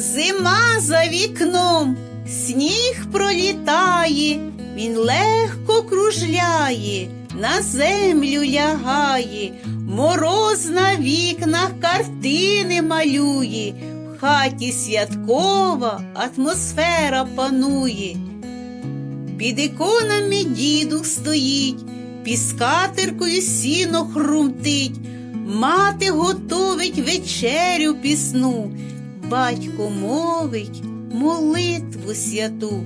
Зима за вікном, сніг пролітає, він легко кружляє, на землю лягає, мороз на вікнах картини малює, в хаті святкова атмосфера панує. Під іконами дідух стоїть, під скатеркою сіно хрумтить, мати готовить вечерю пісну, батько мовить молитву святу.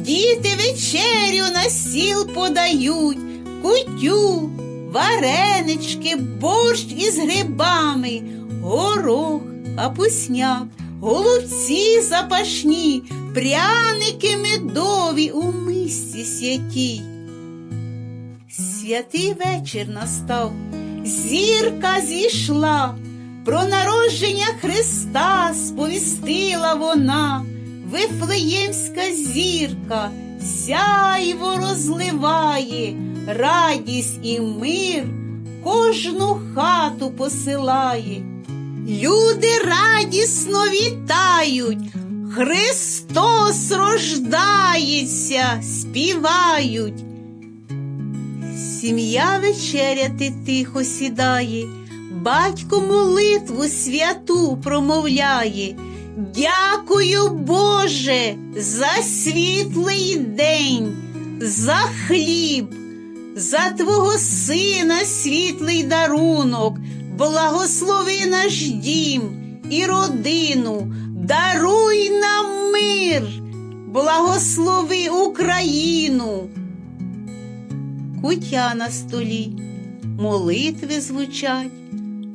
Діти вечерю на сіл подають, кутю, варенички, борщ із грибами, горох, капусняк, голубці запашні, пряники медові у мисці святій. Святий вечір настав, зірка зійшла, про народження Христа сповістила вона, Вифлеємська зірка, сяйво розливає, радість і мир кожну хату посилає. Люди радісно вітають, Христос рождається, співають. Сім'я вечеряти тихо сідає, батько молитву святу промовляє. Дякую, Боже, за світлий день, за хліб, за Твого сина світлий дарунок, благослови наш дім і родину, даруй нам мир, благослови Україну. Кутя на столі, молитви звучать,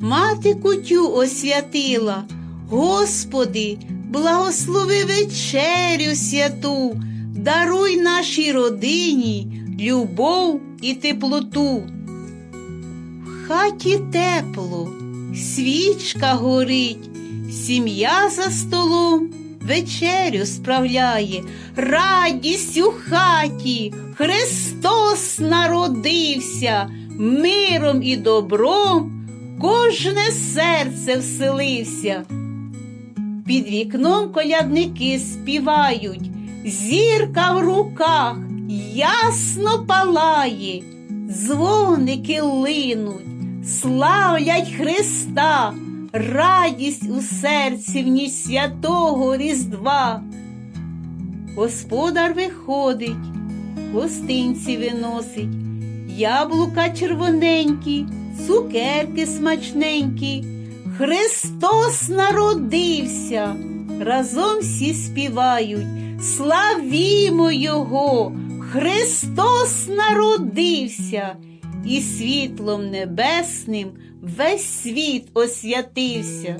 мати кутю освятила, Господи, благослови вечерю святу, даруй нашій родині любов і теплоту. В хаті тепло, свічка горить, сім'я за столом вечерю справляє, радість у хаті, Христос народився, миром і добром кожне серце вселився. Під вікном колядники співають, зірка в руках ясно палає, дзвоники линуть, славлять Христа, радість у серці в ніч святого Різдва. Господар виходить, гостинці виносить, яблука червоненькі, цукерки смачненькі. Христос народився, разом всі співають, славімо Його, Христос народився, і світлом небесним весь світ освятився.